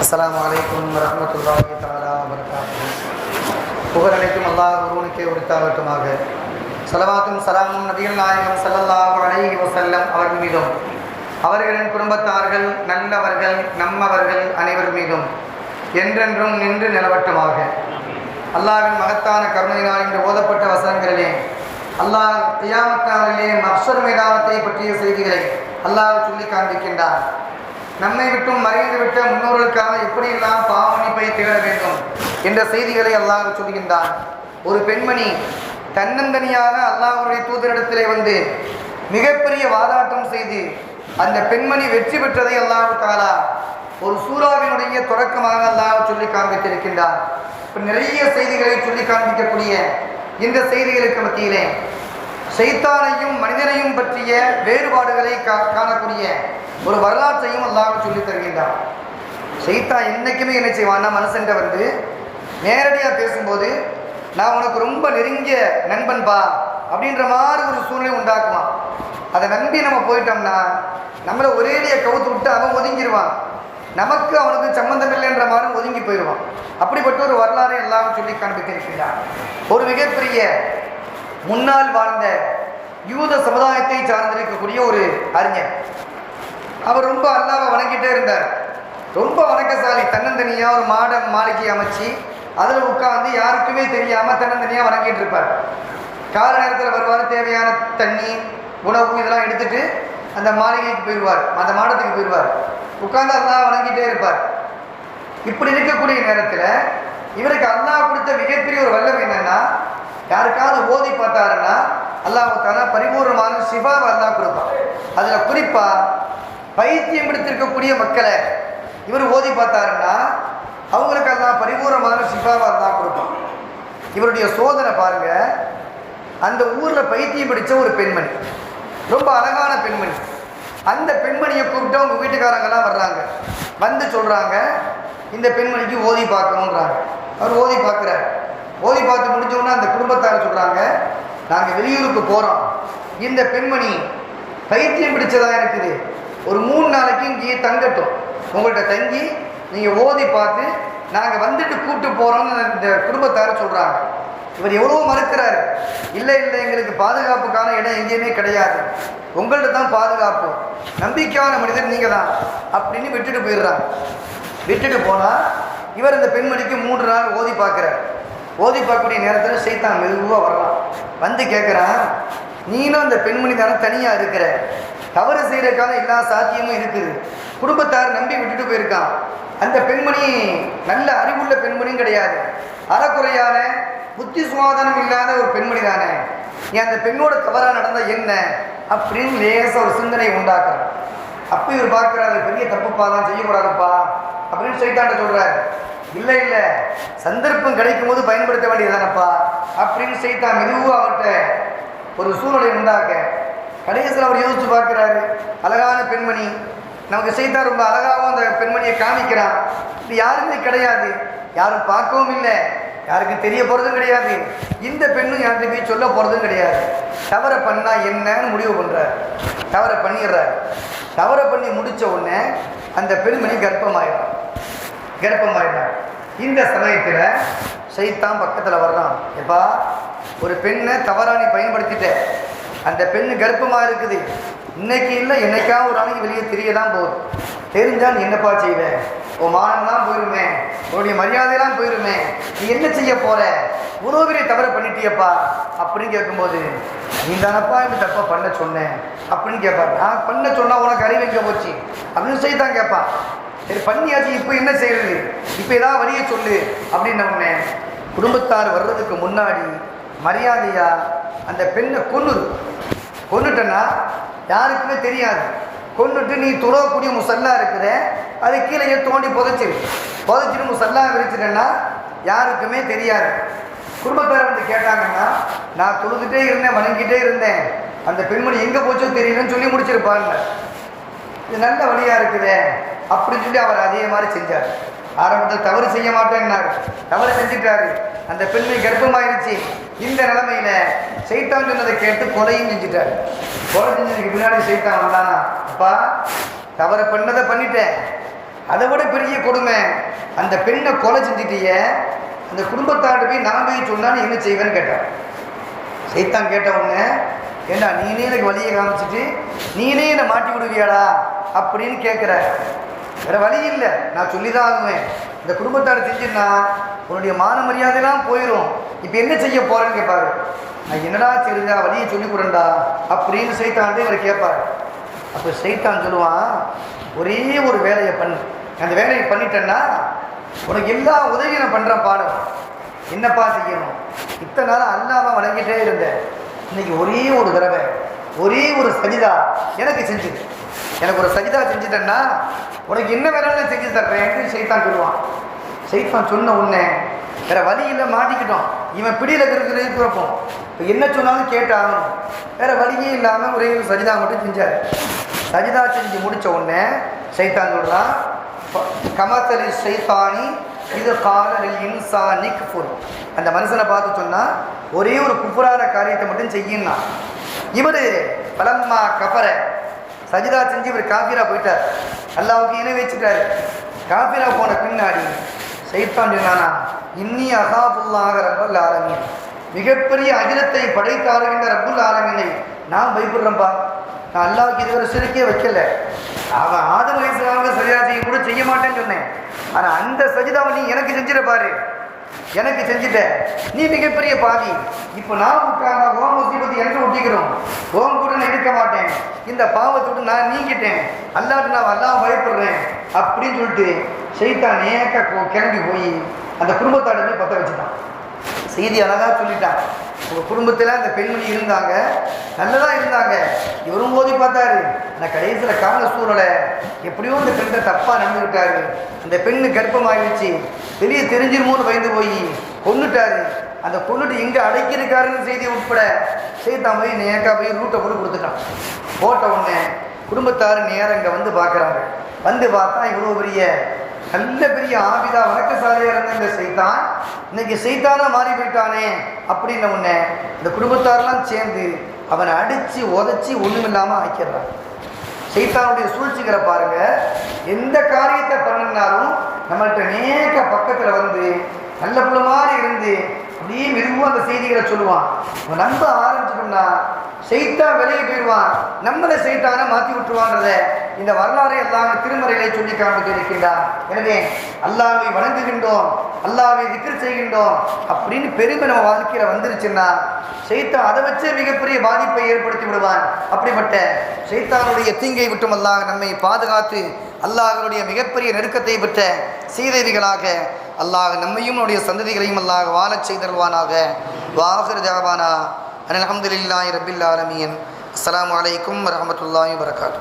அஸ்லாம் வலைக்கம் வரமத்துல்லாஹி தாலா வரகாத்து புகழனைக்கும் அல்லாஹ் குருவனுக்கே உரித்தாகட்டுமாக சலவாத்தும் சலாமும் நபிகள் நாயகம் சல்லல்லாஹ் அலைஹி செல்லம் அவர்கள் மீதும் அவர்களின் குடும்பத்தார்கள் நல்லவர்கள் நம்மவர்கள் அனைவர் மீதும் என்றென்றும் நின்று நிலவட்டுமாக அல்லாவின் மகத்தான கருணையினால் இன்று ஓதப்பட்ட வசனங்களிலே அல்லாஹ் தியாமத்தானிலே மப்சர் மைதானத்தை பற்றிய செய்திகளை அல்லாஹ் சொல்லி காண்பிக்கின்றார் நம்மை விட்டும் மறைந்து விட்ட முன்னோர்களுக்காக எப்படியெல்லாம் பாவமன்னிப்பை தேட வேண்டும் என்ற செய்திகளை அல்லாஹ் சொல்கின்றான். ஒரு பெண்மணி தன்னந்தனியாக அல்லாஹருடைய தூதரிடத்திலே வந்து மிகப்பெரிய வாதாட்டம் செய்து அந்த பெண்மணி வெற்றி பெற்றதை அல்லாஹ் தாலா ஒரு சூறாவினுடைய தொடக்கமாக அல்லாஹ் சொல்லி காண்பித்திருக்கின்றார். இப்போ நிறைய செய்திகளை சொல்லி காண்பிக்கக்கூடிய இந்த செய்திகளுக்கு மத்தியிலே சைத்தானையும் மனிதனையும் பற்றிய வேறுபாடுகளை கா காணக்கூடிய ஒரு வரலாற்றையும் அல்லாஹ் சொல்லி தருகின்றான். சைத்தா என்றைக்குமே என்ன செய்வான்னா மனசென்ற வந்து நேரடியாக பேசும்போது நான் உனக்கு ரொம்ப நெருங்கிய நண்பன்பா அப்படின்ற மாதிரி ஒரு சூழ்நிலை உண்டாக்குவான். அதை நம்பி நம்ம போயிட்டோம்னா நம்மளை ஒரேடியை கவுத்து விட்டு அவன் ஒதுங்கிடுவான் நமக்கு அவனுக்கு சம்மந்தம் இல்லைன்ற மாதிரி ஒதுங்கி போயிடுவான் அப்படிப்பட்ட ஒரு வரலாறு எல்லாம் சொல்லி காண்பித்திருக்கிறான் ஒரு மிகப்பெரிய முன்னால் வாழ்ந்த யூத சமுதாயத்தை சார்ந்திருக்கக்கூடிய ஒரு அறிஞர். அவர் ரொம்ப அல்லாவை வணங்கிட்டே இருந்தார். ரொம்ப வணக்கசாலி தன்னந்தனியாக ஒரு மாட மாளிகை அமைச்சு அதில் உட்காந்து யாருக்குமே தெரியாமல் தன்னந்தனியாக வணங்கிட்டு இருப்பார். கால நேரத்தில் வருவார் தேவையான தண்ணி உணவு இதெல்லாம் எடுத்துட்டு அந்த மாளிகைக்கு போயிடுவார் அந்த மாடத்துக்கு போயிடுவார். உட்காந்து அல்லாஹ் வணங்கிட்டே இருப்பார். இப்படி இருக்கக்கூடிய நேரத்தில் இவருக்கு அல்லாஹ் கொடுத்த மிகப்பெரிய ஒரு வல்லம் என்னன்னா யாருக்காவது ஓதி பார்த்தாருன்னா அல்லாஹ் அல்லாஹால பரிபூர்ணமான சிவாவை அல்லாஹ் கொடுப்பான். அதில் குறிப்பாக பைத்தியம் பிடித்திருக்கக்கூடிய மக்களை இவர் ஓதி பார்த்தாருன்னா அவங்களுக்கு அல்லாஹ் பரிபூர்ணமான சிவாவை தான் கொடுப்பான். இவருடைய சோதனை பாருங்க அந்த ஊரில் பைத்தியம் பிடிச்ச ஒரு பெண்மணி ரொம்ப அழகான பெண்மணி. அந்த பெண்மணியை கூப்பிட்டு அவங்க வீட்டுக்காரங்கெல்லாம் வர்றாங்க. வந்து சொல்கிறாங்க இந்த பெண்மணிக்கு ஓதி பார்க்கணுன்றாங்க அவர் ஓதி பார்க்குறாரு. ஓதி பார்த்து முடிஞ்சோன்னா அந்த குடும்பத்தார் சொல்கிறாங்க நாங்கள் வெளியூருக்கு போகிறோம் இந்த பெண்மணி பைத்தியம் பிடிச்சதாக இருக்குது? ஒரு மூணு நாளைக்கு இங்கேயே தங்கட்டும். உங்கள்கிட்ட தங்கி நீங்கள் ஓதி பார்த்து நாங்கள் வந்துட்டு கூப்பிட்டு போகிறோம்னு இந்த குடும்பத்தார் சொல்கிறாங்க இவர் எவ்வளோ மறுக்கிறாரு. இல்லை இல்லை எங்களுக்கு பாதுகாப்புக்கான இடம் எங்கேயுமே கிடையாது. உங்கள்கிட்ட தான் பாதுகாப்பு. நம்பிக்கையான மனிதர் நீங்கள் தான் அப்படின்னு விட்டுட்டு போயிடுறாங்க. விட்டுட்டு போனால் இவர் இந்த பெண்மணிக்கு மூன்று நாள் ஓதி பார்க்குறார். ஓதி பார்க்கக்கூடிய நேரத்தில் சைத்தான் மெதுவாக வர்றான். வந்து கேட்குறான் நீனும் அந்த பெண்மணி தானே தனியாக இருக்கிற? தவறு செய்கிறதுக்கான எல்லா சாத்தியமும் இருக்குது. குடும்பத்தார் நம்பி விட்டுட்டு போயிருக்கான். அந்த பெண்மணி நல்ல அறிவுள்ள பெண்மணியும் கிடையாது. அறக்குறையான புத்தி சுவாதனம் இல்லாத ஒரு பெண்மணி தானே. நீ அந்த பெண்ணோட தவறாக நடந்த என்ன? அப்படின்னு லேசாக ஒரு சிந்தனை உண்டாக்குறான். அப்போ இவர் பார்க்குறாரு பெரிய தப்புப்பா தான் செய்யக்கூடாதுப்பா. அப்படின்னு சைத்தாண்ட சொல்கிறாரு இல்லை இல்லை. சந்தர்ப்பம் கிடைக்கும் போது பயன்படுத்த வேண்டியதானப்பா அப்படின்னு சைத்தான் மெதுவாக அவர்கிட்ட ஒரு சூழ்நிலை உண்டாக்க கடைசியில் அவர் யோசித்து பார்க்குறாரு. அழகான பெண்மணி. நமக்கு சைத்தான் ரொம்ப அழகாகவும் அந்த பெண்மணியை காமிக்கிறான் இது யாருமே கிடையாது. யாரும் பார்க்கவும் இல்லை. யாருக்கும் தெரிய போகிறதும் கிடையாது. இந்த பெண்ணும் யார்கிட்ட போய் சொல்ல போகிறதும் கிடையாது. தவறை பண்ணால் என்னன்னு முடிவு பண்ணுறார் தவறை பண்ணிடுறார். தவறை பண்ணி முடித்த உடனே அந்த பெண்மணி கர்ப்பமாயிடும். கர்ப்பமாயிடும் இந்த சமயத்தில் சைத்தான் பக்கத்தில் வர்றான். எப்பா ஒரு பெண்ணை தவறா நீ பயன்படுத்திட்ட அந்த பெண் கர்ப்பமாக இருக்குது. இன்னைக்கு இல்லை என்னைக்காவது ஒரு நாளைக்கு வெளியே தெரிய தான் போகுது. தெரிஞ்சால் நீ என்னப்பா செய்வேன் உன் மானம்லாம் போயிருமே. உன்னுடைய மரியாதையெல்லாம் போயிருமே. நீ என்ன செய்ய போற? இவ்வளோ பெரிய பண்ணிட்டியப்பா. அப்படின்னு கேட்கும்போது நீ தானப்பா இப்படி தப்பாக பண்ண சொன்னேன் அப்படின்னு கேட்பார். நான் பண்ண சொன்னால் உனக்கு அறிவு எங்கே போச்சு? அப்படின்னு சொல்லி தான் கேட்பான். சரி பண்ணியாச்சு. இப்போ என்ன செய்யறது இப்போ ஏதாவது வழியை சொல்லு. அப்படின்னு உடனே குடும்பத்தார் வர்றதுக்கு முன்னாடி மரியாதையா அந்த பெண்ணை கொன்னுது கொன்னுட்டேன்னா யாருக்குமே தெரியாது. கொண்டுட்டு நீ துறவக்கூடிய முசல்லா இருக்கிற அது கீழே தோண்டி புதைச்சிரு. புதைச்சிட்டு முசல்லா விரிச்சிட்டேன்னா யாருக்குமே தெரியாது. குடும்பத்தார் வந்து கேட்டாங்கன்னா நான் தொழுதுகிட்டே இருந்தேன் வணங்கிட்டே இருந்தேன். அந்த பெண்மணி எங்கே போச்சோ தெரியலன்னு சொல்லி முடிச்சிருப்பாங்க. இது நல்ல வழியாக இருக்குதே அப்படின்னு சொல்லி அவர் அதே மாதிரி செஞ்சார். ஆரம்பத்தில் தவறு செய்ய மாட்டேன்னாரு. தவறு செஞ்சுட்டாரு. அந்த பெண்மை கர்ப்பமாயிருச்சு. இந்த நிலைமையில சைத்தான் சொன்னதை கேட்டு கொலையும் செஞ்சுட்டார். கொலை செஞ்சதுக்கு பின்னாடி சைத்தான் வந்தானா. அப்பா தவறு பண்ணதை பண்ணிட்டேன். அதை விட பெரிய கொடுமை. அந்த பெண்ணை கொலை செஞ்சிட்டிய. அந்த குடும்பத்தாண்டு போய் நான் போய் சொன்னா என்ன செய்வேன்னு கேட்டான். சைத்தான் கேட்ட உடனே ஏண்டா நீனே எனக்கு வழியை காமிச்சிட்டு நீனே என்னை மாட்டி விடுவியாடா அப்படின்னு கேட்குற வேற வழி இல்லை. நான் சொல்லி தான் ஆகுவேன். இந்த குடும்பத்தாடு செஞ்சுன்னா உன்னுடைய மான மரியாதைலாம் போயிடும் இப்போ என்ன செய்ய போறேன்னு கேட்பாரு நான் என்னடா செய்யுதா வழியை சொல்லி கொடுண்டா அப்படின்னு சைத்தான் இவர் கேட்பாரு அப்போ சைத்தான் சொல்லுவான் ஒரே ஒரு வேலையை பண்ணு. அந்த வேலையை பண்ணிட்டேன்னா உனக்கு எல்லா உதவியும் நான் பண்ணுறேன் பாடம் என்னப்பா செய்யணும்? இத்தனை நாள் அண்ணாவை வணங்கிட்டே இருந்தேன். இன்னைக்கு ஒரே ஒரு தடவை ஒரே ஒரு சஜிதா எனக்கு செஞ்சுது. எனக்கு ஒரு சஜிதா செஞ்சுட்டேன்னா உனக்கு என்ன வேணாலும் செஞ்சு தர்றேன் சைத்தான் சொல்லுவான். சைஃபான் சொன்ன உடனே வேற வழியில் மாட்டிக்கிட்டோம். இவன் பிடியில் இருக்கிறது பிறப்போம். இப்போ என்ன சொன்னாலும் கேட்டாகணும். வேற வழியே இல்லாமல் ஒரே ஒரு சஜிதா மட்டும் செஞ்சார். சஜிதா செஞ்சு முடித்த உடனே சைத்தான் சொல்கிறான் கமத்தலி சைத்தானி இது காலரில் இன்சானி குஃபுர் அந்த மனுஷனை பார்த்து சொன்னால் ஒரே ஒரு குஃபுரான காரியத்தை மட்டும் செய்யுன்னா. இவர் பலம்மா கபர சஜிதா செஞ்சு இவர் காஃபிரா போயிட்டார். அல்லாவுக்கு இணை வச்சுட்டாரு. காஃபிரா போன பின்னாடி சைத்தான் சொன்னானா இன்னி அசாபுல்லாக ரப்பல் ஆலமீன். மிகப்பெரிய அகிலத்தை படைத்தாளுகின்ற ரப்புல் ஆலமீனை நான் பயப்படுறேன்ப்பா நான் அல்லாவுக்கு இதுவரை சிறுக்கே வைக்கல. அவன் ஆதம் வயசுலாமுக்கு சரியா செய்ய கூட செய்ய மாட்டேன்னு சொன்னேன். ஆனால் அந்த சஜிதாவை நீ எனக்கு செஞ்சிட பாரு. எனக்கு செஞ்சுட்ட. நீ மிகப்பெரிய பாவி. இப்போ நான் விட்டாங்க ஓம் முசீபத்து எனக்கு ஒட்டிக்கிறோம் ஓம் கூட நான் இருக்க மாட்டேன். இந்த பாவத்தை விட்டு நான் நீங்கிட்டேன். அல்லாட்டு நான் அல்லாஹ் பயப்படுறேன். அப்படின்னு சொல்லிட்டு செய்தான் நேக்க கிளம்பி போய் அந்த குடும்பத்தாட பற்ற வச்சுட்டான். செய்தி அழகாக சொல்லிட்டான். உங்கள் குடும்பத்தில் அந்த பெண்மணி இருந்தாங்க. நல்லதாக இருந்தாங்க. இவரும் போதி பார்த்தாரு ஆனால் கடைசியில் கால சூழலை எப்படியோ அந்த பெண்ணை தப்பாக நடந்துக்கிட்டாரு. அந்த பெண்ணு கர்ப்பமாகிடுச்சு வெளியே தெரிஞ்சிருமோன்னு பயந்து போய் கொண்டுட்டாரு அந்த கொண்டுட்டு எங்கே அடைக்கிருக்காருன்னு செய்தி உட்பட செய்தான் போய் நேக்கா போய் ரூட்டை போட்டு கொடுத்துட்டான். போட்ட உடனே குடும்பத்தார் நேரம் இங்கே வந்து பார்க்குறாங்க. வந்து பார்த்தா இவ்வளோ பெரிய நல்ல பெரிய ஆபிதா வணக்கசாலியாக இருந்த இந்த செய்தான் இன்னைக்கு செய்தானா மாறி போயிட்டானே அப்படின்ன உடனே இந்த குடும்பத்தாரெல்லாம் சேர்ந்து அவனை அடித்து உதச்சி ஒன்றுமில்லாமல் ஆக்கிடுறான் செய்தானுடைய சூழ்ச்சிகளை பாருங்க. எந்த காரியத்தை பண்ணினாலும் நம்மள்கிட்ட நேக்க பக்கத்தில் வந்து நல்ல புள்ள மாதிரி இருந்து அப்படியே மெதுவாக அந்த செய்திகளை சொல்லுவான். அவன் நம்ப ஆரம்பிச்சிட்டோம்னா செய்தான் வெளியே போயிடுவான். நம்மளை செய்தான மாற்றி விட்டுருவான்றத இந்த வரலாறை எல்லாம் திருமறைகளை சொல்லி காண்பித்து எனவே அல்லாவை வணங்குகின்றோம் அல்லாவை திக்கர் செய்கின்றோம் அப்படின்னு பெருமை நம்ம வாழ்க்கையில் வந்துருச்சுன்னா செய்தான் அதை வச்சே மிகப்பெரிய பாதிப்பை ஏற்படுத்தி விடுவான். அப்படிப்பட்ட சைத்தானுடைய தீங்கை விட்டும் அல்லாஹ் நம்மை பாதுகாத்து அல்லாஹனுடைய மிகப்பெரிய நெருக்கத்தை பெற்ற சீதேவிகளாக அல்லாஹ் நம்மையும் நம்முடைய சந்ததிகளையும் அல்லாஹ் வாழச் செய்தல்வானாக வாகர் ஜாவானா அலமதுல்லாஹி ரபில் ஆலமீன். அஸ்ஸலாமு அலைக்கும் வரஹமத்துல்லாஹி வரகாத்து